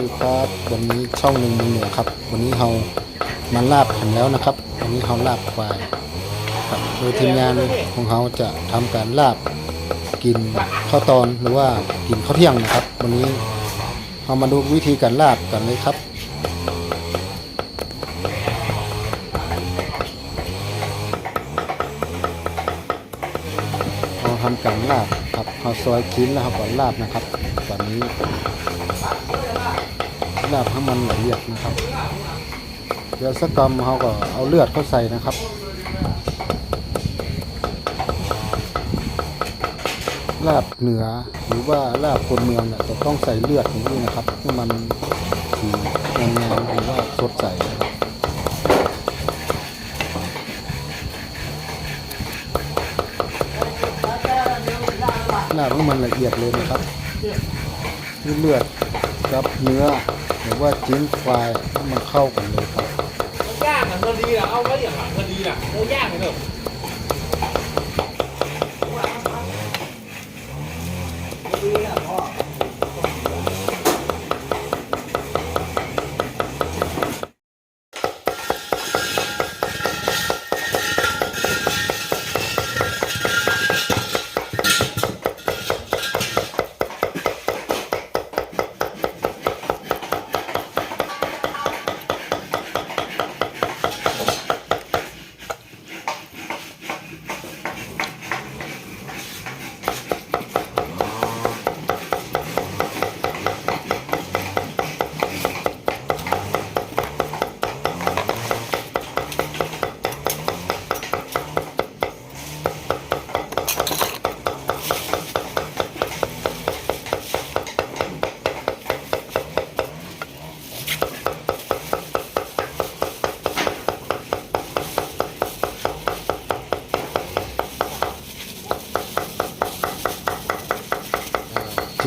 ดีครับวันนี้ช่องหนึ่งมือเหนือครับ วันนี้เรามาลาบกันแล้วนะครับ วันนี้เราลาบควายครับโดยทีมงานของเราจะทำการลาบกินข้าวตอนหรือว่ากินข้าวเที่ยงนะครับ วันนี้เรามาดูวิธีการลาบกันเลยครับเราทำการลาบครับเราซอยชิ้นแล้วครับก่อนลาบนะครับตอนนี้ ลาบให้มันละเอียดนะครับ เดี๋ยวสักกรรมเขาก็เอาเลือดเข้าใส่นะครับลาบเหนือหรือว่าลาบคนเมืองเนี่ยจะต้องใส่เลือดอย่างนี้นะครับให้มันสีงามๆหรือว่าสดใสนะครับลาบให้มันละเอียดเลยนะครับเลือดกับเนื้อ รือว่าจิ้มควายให้มันเข้ากันเลยครับ ย่างอะพอดีอะเอาไว้อย่างหลังพอดีอะโอ้ย่างไปเถอะ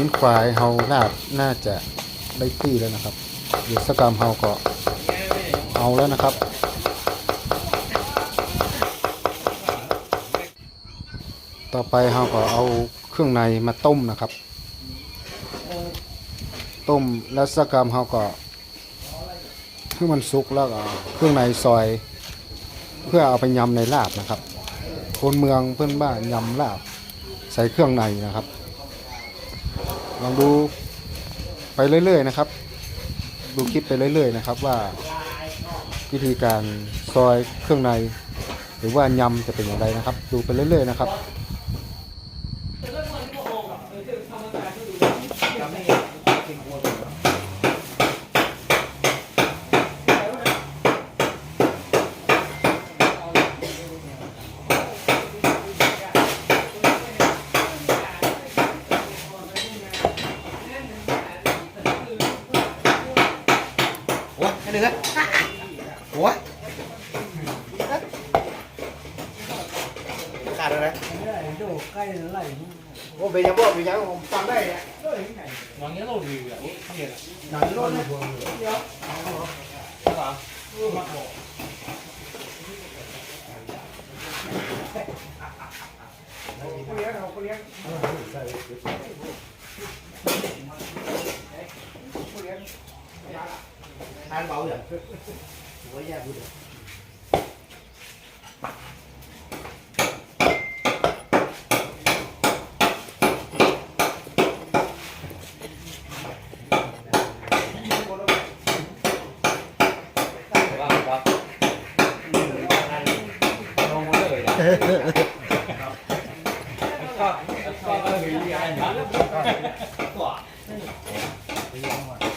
นควายเฮาลาบน่าจะได้ที่แล้วนะครับเดี๋ยวสกกรรมเฮาก็เอาแล้วนะครับต่อไปเฮาก็เอาเครื่องในมาต้มนะครับ ต้มแล้วสกกรรมเฮาก็ให้มันสุกแล้วก็เอาเครื่องในซอย เพื่อเอาไปยำในลาบนะครับ คนเมืองเพื่อนบ้านยำลาบ ใส่เครื่องในนะครับ ลองดูไปเรื่อย ๆ นะครับ ดูคลิปไปเรื่อย ๆ นะครับว่าวิธีการซอยเครื่องใน หรือว่ายำจะเป็นอย่างไรนะครับ ดูไปเรื่อย ๆ นะครับ โอ้ยแค่นี้เลยโอ้ยขาดอะไรโอ้เป็นยังบ่เป็นยังผมจำได้เนี่ยหนังนี้เราดีอะเนี่ยหนังนี้เ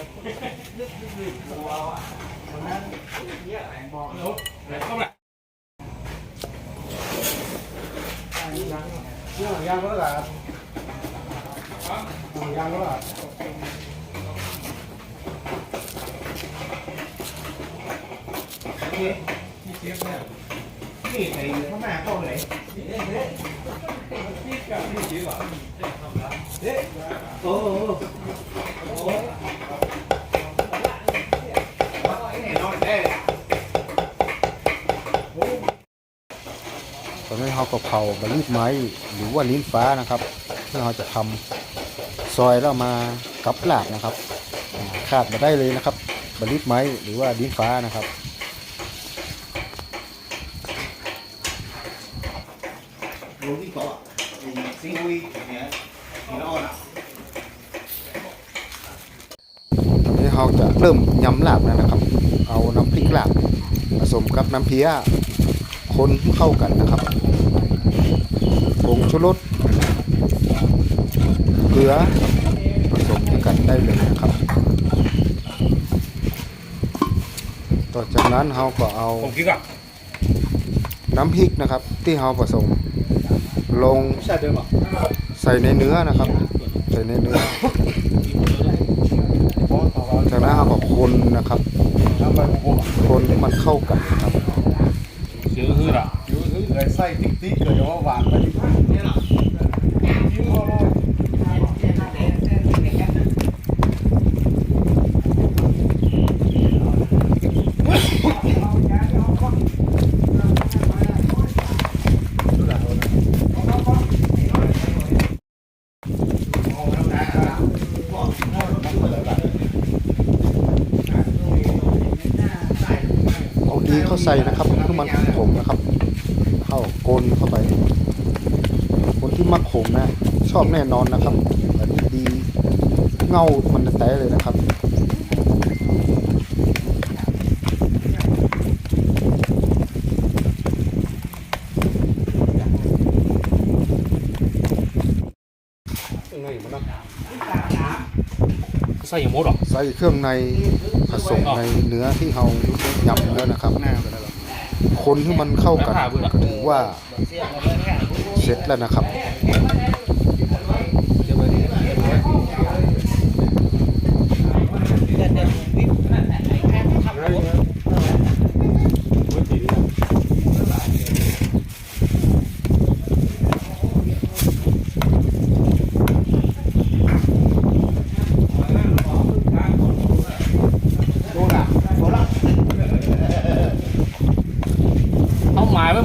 ราเนี่ยเดี๋ยวใช่ป่ะมาบอกเขาเตอนนี้เขาก็เผาบะลีบไม้หรือว่าลิ้นฟ้านะครับเพื่อเราจะทำซอยแล้วมากับหลาบนะครับคาดมาได้เลยนะครับบะลีบไม้หรือว่าลิ้นฟ้านะครับ รู้ที่เกาะซิงอุยเนี่ยนี่ละอ่อนอะตอนนี้เราจะเริ่มยำลาบแล้วนะครับ เอาน้ำพริกลาบผสมกับน้ำเพี้ยคนเข้ากันนะครับผงชูรสเกลือผสมกันได้เลยนะครับ ต่อจากนั้นเราก็เอาผมคิดก่อนน้ำพริกนะครับ ที่เราผสม ลงใช่เดิมอะใส่ในเนื้อนะครับ ใส่ในเนื้อ จากนั้นเราก็คนนะครับน้ำใบโกโก้คนให้มันเข้ากันนะครับเชื่อคืออะอยู่คือเลยไส้ติ๊กติ๊กเลยว่าหวานไปดิเนี่ยนะยิ้มพอเลย เอาดีเข้าใส่นะครับคือมันขมนะครับ เข้าโกนเข้าไป คนที่มักขมนะ ชอบแน่นอนนะครับอันนี้ดีเงามันจะแตะเลยนะครับใส่ยังมดหรอใส่เครื่องใน ผสมในเนื้อที่เรายำแล้วนะครับ คนที่มันเข้ากันก็ถือว่าเสร็จแล้วนะครับ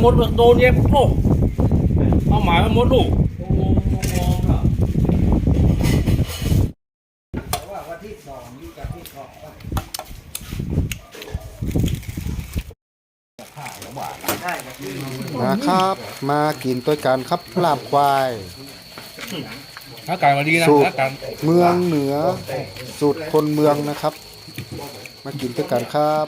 มายไว้มดโดนเย็บโอ้เอาหมายไว้มดลูกนะครับ มากินด้วยกันครับลาบควายอากาศมาดีนะสูตรอากาศเมืองเหนือ สูตรคนเมืองนะครับ มากินด้วยกันครับ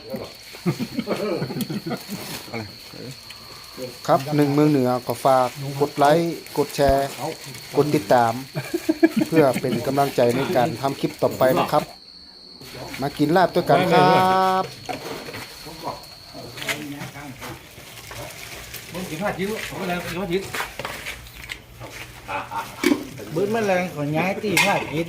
ครับหนึ่งเมืองเหนือก็ฝากกดไลค์กดแชร์ กดติดตาม เพื่อเป็นกำลังใจในการทำคลิปต่อไปนะครับ มากินลาบด้วยกันครับมึงกินผ้าจิ้วไม่แล้วกินผ้าจิ้วบื้นแมลงขอย้ายตีผ้ากิน